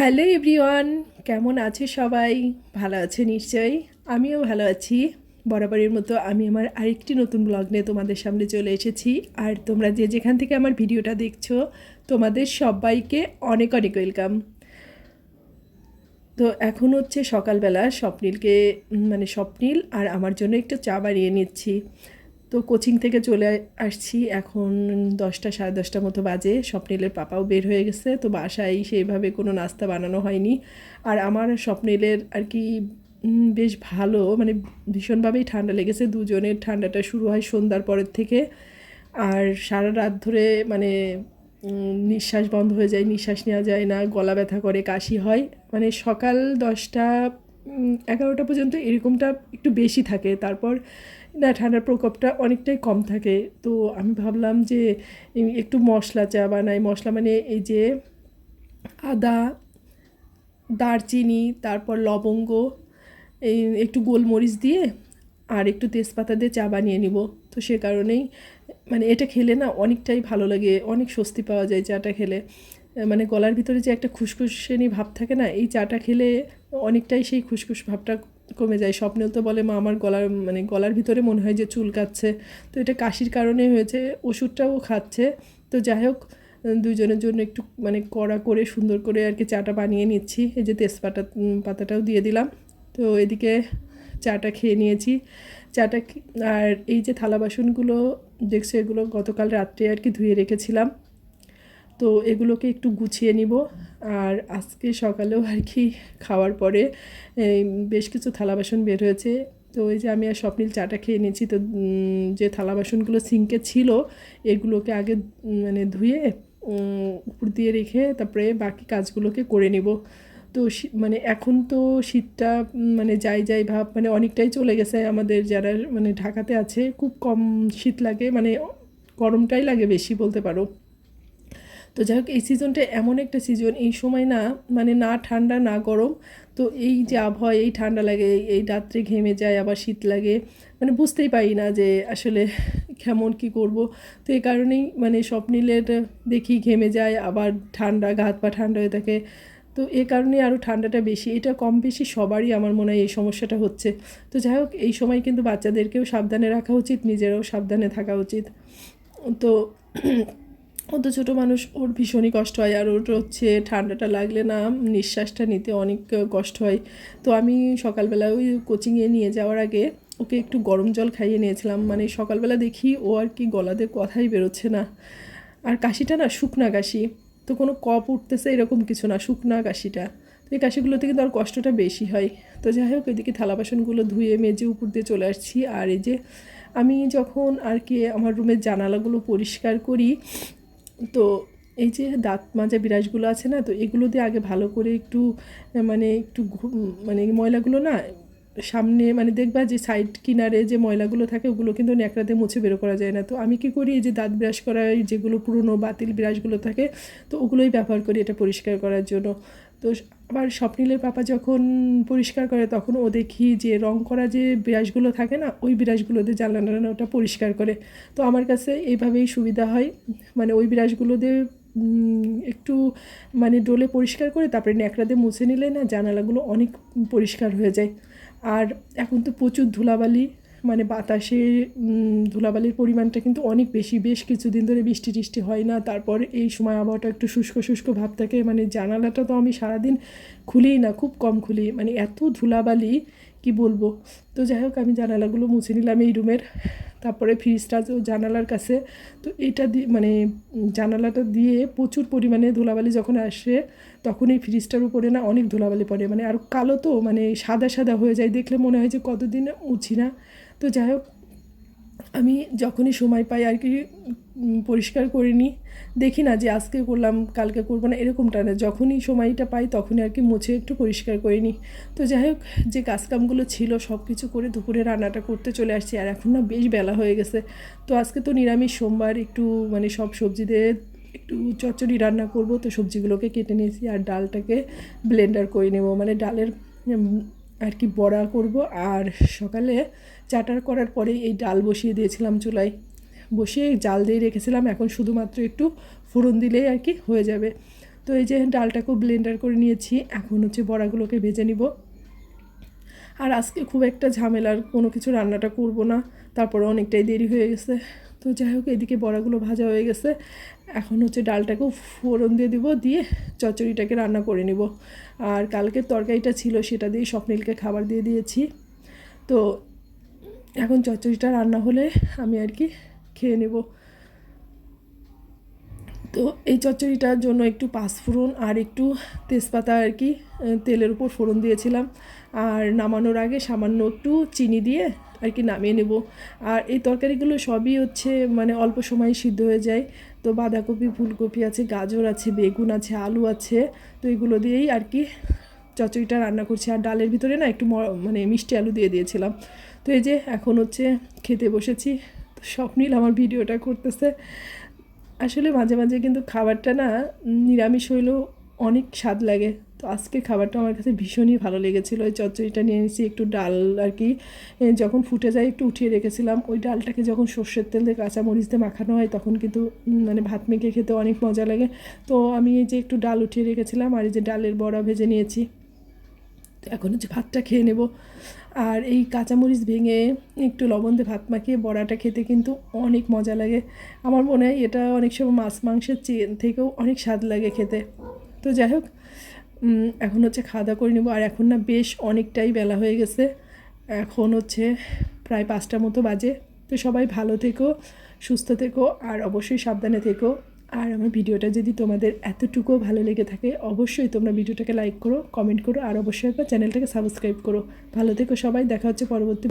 Hello everyone, কেমন আছে সবাই? ভালো আছে নিশ্চয়ই। আমিও ভালো আছি। বরাবরের মতো আমি আমার আরেকটি নতুন ব্লগ নিয়ে তোমাদের সামনে চলে এসেছি। আর তোমরা যে যেখান থেকে আমার ভিডিওটা দেখছ, তোমাদের সবাইকে অনেক অনেক ওয়েলকাম তো এখন হচ্ছে সকালবেলা স্বপ্নীলকে মানে স্বপ্নীল আর আমার জন্য একটু চা বানিয়ে নিচ্ছি। তো কোচিং থেকে চলে আসছি। এখন দশটা, সাড়ে দশটা মতো বাজে। স্বপ্নীলের পাপাও বের হয়ে গেছে। তো বাসায় সেইভাবে কোনো নাস্তা বানানো হয়নি। আর আমার স্বপ্নীলের আর কি বেশ ভালো। মানে ভীষণভাবেই ঠান্ডা লেগেছে। দুজনের ঠান্ডাটা শুরু হয় সন্ধ্যার পরের থেকে। আর সারা রাত ধরে মানে নিঃশ্বাস বন্ধ হয়ে যায়, নিঃশ্বাস নেওয়া যায় না, গলা ব্যথা করে, কাশি হয়। মানে সকাল দশটা এগারোটা পর্যন্ত এরকমটা একটু বেশি থাকে। তারপর, না, ঠান্ডার প্রকোপটা অনেকটাই কম থাকে। তো আমি ভাবলাম যে একটু মশলা চা বানাই। মশলা মানে এই যে আদা, দারচিনি, তারপর লবঙ্গ, এই একটু গোলমরিচ দিয়ে আর একটু তেজপাতা দিয়ে চা বানিয়ে নিব। তো সে কারণেই মানে এটা খেলে না অনেকটাই ভালো লাগে। অনেক স্বস্তি পাওয়া যায় চাটা খেলে। মানে গলার ভিতরে যে একটা খুসখুসেনি ভাব থাকে না, এই চাটা খেলে অনেকটাই সেই খুসখুস ভাবটা কমে যায়। স্বপ্নেও তো বলে, মা, আমার গলার মানে গলার ভিতরে মনে হয় যে চুল কাচ্ছে। তো এটা কাশির কারণে হয়েছে, ওষুধটাও খাচ্ছে। তো যাই হোক দুজনের জন্য একটু মানে কড়া করে, সুন্দর করে আর কি চাটা বানিয়ে নিচ্ছি। এই যে তেজপাতা পাতাটাও দিয়ে দিলাম। তো এদিকে চাটা খেয়ে নিয়েছি। চাটা আর এই যে থালা বাসনগুলো, দেখছ এগুলো গতকাল রাত্রে আর কি ধুয়ে রেখেছিলাম। তো এগুলোকে একটু গুছিয়ে নিব। আর আজকে সকালেও আর কি খাওয়ার পরে বেশ কিছু থালা বাসন বের হয়েছে। তো এই যে আমি আর স্বপ্নিল চাটা খেয়ে নিয়েছি, তো যে থালা বাসনগুলো সিঙ্কে ছিল, এগুলোকে আগে মানে ধুয়ে উপর দিয়ে রেখে তারপরে বাকি কাজগুলোকে করে নিব। তো মানে এখন তো শীতটা মানে যাই যাই ভাব মানে অনেকটাই চলে গেছে আমাদের যারা মানে ঢাকাতে আছে, খুব কম শীত লাগে মানে গরমটাই লাগে বেশি বলতে পারো। তো যাই হোক, এই সিজনটা এমন একটা সিজন, এই সময় না মানে না ঠান্ডা, না গরম, তো এই যে আবহাওয়া, এই ঠান্ডা লাগে, এই- রাত্রে ঘেমে যায়, আবার শীত লাগে মানে বুঝতেই পারি না যে আসলে কেমন কি করব। তো এই কারণেই মানে স্বপ্নিলের দেখি ঘেমে যায়, আবার ঠান্ডা, গা হাত পা ঠান্ডা হয়ে থাকে। তো এ কারণে আরও ঠান্ডাটা বেশি, এটা কম বেশি সবারই আমার মনে হয় এই সমস্যাটা হচ্ছে। তো যাই হোক, এই সময় কিন্তু বাচ্চাদেরকেও সাবধানে রাখা উচিত, নিজেরাও সাবধানে থাকা উচিত। তো ও তো ছোটো মানুষ, ওর ভীষণই কষ্ট হয় আর ওর হচ্ছে ঠান্ডাটা লাগলে না নিঃশ্বাসটা নিতে অনেক কষ্ট হয়। তো আমি সকালবেলা ওই কোচিংয়ে নিয়ে যাওয়ার আগে ওকে একটু গরম জল খাইয়ে নিয়েছিলাম। মানে সকালবেলা দেখি ও আর কি গলাতে কথাই বেরোচ্ছে না। আর কাশিটা না শুকনা কাশি। তো কোনো কপ উঠতেছে এরকম কিছু না, শুকনা কাশিটা। তো এই কাশিগুলোতে কিন্তু আর কষ্টটা বেশি হয়। তো যাই হোক, এদিকে থালা বাসনগুলো ধুয়ে মেজে উপর দিয়ে চলে আসছি। আর এই যে আমি যখন আর কি আমার রুমের জানালাগুলো পরিষ্কার করি তো এই যে দাঁত মাজা বিরাজগুলো আছে না, তো এগুলো দিয়ে আগে ভালো করে একটু মানে একটু মানে ময়লাগুলো না সামনে মানে দেখবা যে সাইড কিনারে যে ময়লাগুলো থাকে, ওগুলো কিন্তু ন্যাকড়াতে মুছে বেরো করা যায় না। তো আমি কি করি, এই যে দাঁত ব্রাশ করা যেগুলো পুরনো বাতিল ব্রাশগুলো থাকে, তো ওগুলোই ব্যবহার করি এটা পরিষ্কার করার জন্য। তো আবার স্বপ্নিলের পাপা যখন পরিষ্কার করে, তখন ও দেখি যে রং করা যে ব্রাশগুলো থাকে না, ওই ব্রাশগুলো দিয়ে জানলা ওটা পরিষ্কার করে। তো আমার কাছে এইভাবেই সুবিধা হয়। মানে ওই ব্রাশগুলো দিয়ে একটু মানে ডোলে পরিষ্কার করে, তারপরে ন্যাকড়া দিয়ে মুছে নিলে না জানালাগুলো অনেক পরিষ্কার হয়ে যায়। আর এখন তো প্রচুর ধুলাবালি মানে বাতাসে ধুলাবালির পরিমাণটা কিন্তু অনেক বেশি। বেশ কিছুদিন ধরে বৃষ্টি টিষ্টি হয় না, তারপর এই সময় আবহাওয়াটা একটু শুষ্ক শুষ্ক ভাব থাকে। মানে জানালাটা তো আমি সারাদিন খুলেই না, খুব কম খুলি। মানে এত ধুলাবালি কি বলব? তো যাই হোক, আমি জানালাগুলো মুছে নিলাম এই রুমের। তারপরে ফ্রিজটা জানালার কাছে। তো এটা দিয়ে মানে জানালাটা দিয়ে প্রচুর পরিমাণে ধুলাবালি যখন আসে, তখন এই ফ্রিজটার উপরে না অনেক ধুলাবালি পড়ে। মানে আর কালো তো মানে সাদা সাদা হয়ে যায়। দেখলে মনে হয় যে কতদিন মুছি না। তো যাই হোক, আমি যখনই সময় পাই আর কি পরিষ্কার করে নিই। দেখি না যে আজকে করলাম, কালকে করব না, এরকমটা না। যখনই সময়টা পাই তখনই আর কি মুছে একটু পরিষ্কার করে নিই। তো যাই হোক, যে কাজকামগুলো ছিল সব কিছু করে দুপুরে রান্নাটা করতে চলে আসছি আর এখন না বেশ বেলা হয়ে গেছে। তো আজকে তো নিরামিষ, সোমবার একটু মানে সব সবজি দিয়ে একটু চচ্চড়ি রান্না করব। তো সবজিগুলোকে কেটে নিয়েছি আর ডালটাকে ব্লেন্ডার করে নেব। মানে ডালের আর কি বড়া করব। আর সকালে চাটার করার পরে এই ডাল বসিয়ে দিয়েছিলাম চুলায়। বসিয়ে জাল দিয়ে রেখেছিলাম, এখন শুধুমাত্র একটু ফোড়ন দিলেই আর কি হয়ে যাবে। তো এই যে ডালটাকেও ব্লেন্ডার করে নিয়েছি, এখন হচ্ছে বড়াগুলোকে ভেজে নিব। আর আজকে খুব একটা ঝামেলার কোনো কিছু রান্নাটা করব না, তারপরে অনেকটাই দেরি হয়ে গেছে। তো যাই হোক, এদিকে বড়াগুলো ভাজা হয়ে গেছে। এখন হচ্ছে ডালটাকেও ফোড়ন দিয়ে দিব, দিয়ে চচ্চড়িটাকে রান্না করে নিব। আর কালকের তরকারিটা ছিল, সেটা দিয়ে স্বপ্নীলকে খাবার দিয়ে দিয়েছি। তো এখন চচ্চড়িটা রান্না হলে আমি আর কি খেয়ে নেব। তো এই চচ্চড়িটার জন্য একটু পাঁচফোড়ন আর একটু তেজপাতা আর কি তেলের উপর ফোড়ন দিয়েছিলাম। আর নামানোর আগে সামান্য একটু চিনি দিয়ে আর কি নামিয়ে নেব। আর এই তরকারিগুলো সবই হচ্ছে মানে অল্প সময়ে সিদ্ধ হয়ে যায়। তো বাঁধাকপি, ফুলকপি আছে, গাজর আছে, বেগুন আছে, আলু আছে। তো এগুলো দিয়েই আর কি চচ্চড়িটা রান্না করছি। আর ডালের ভিতরে না একটু মানে মিষ্টি আলু দিয়ে দিয়েছিলাম। তো এই যে এখন হচ্ছে খেতে বসেছি। স্বপ্নীল আমার ভিডিওটা করতেছে। আসলে মাঝে মাঝে কিন্তু খাবারটা না নিরামিষ হইলেও অনেক স্বাদ লাগে। তো আজকে খাবারটা আমার কাছে ভীষণই ভালো লেগেছিলো। ওই চচ্চড়িটা নিয়ে নিয়েছি একটু ডাল আর কি। যখন ফুটে যায় একটু উঠিয়ে রেখেছিলাম। ওই ডালটাকে যখন সর্ষের তেল দিয়ে কাঁচা মরিচ দিয়ে মাখানো হয় তখন কিন্তু মানে ভাত মেখে খেতে অনেক মজা লাগে। তো আমি এই যে একটু ডাল উঠিয়ে রেখেছিলাম আর এই যে ডালের বড়া ভেজে নিয়েছি। তো এখন হচ্ছে ভাতটা খেয়ে নেব। আর এই কাঁচামরিচ ভেঙে একটু লবণ দিয়ে ভাত মাখিয়ে বড়াটা খেতে কিন্তু অনেক মজা লাগে। আমার মনে হয় এটা অনেক সময় মাছ মাংসের চেন থেকেও অনেক স্বাদ লাগে খেতে। তো যাই হোক এখন হচ্ছে খাওয়া দাওয়া করে নেব। আর এখন না বেশ অনেকটাই বেলা হয়ে গেছে। এখন হচ্ছে প্রায় পাঁচটা মতো বাজে। তো সবাই ভালো থেকো, সুস্থ থেকো, আর অবশ্যই সাবধানে থেকো। আর আমার ভিডিওটা যদি তোমাদের এতটুকুও ভালো লেগে থাকে, অবশ্যই তোমরা ভিডিওটাকে লাইক করো কমেন্ট করো, আর অবশ্যই একবার চ্যানেলটাকে সাবস্ক্রাইব করো। ভালো থেকো সবাই, দেখা হচ্ছে পরবর্তী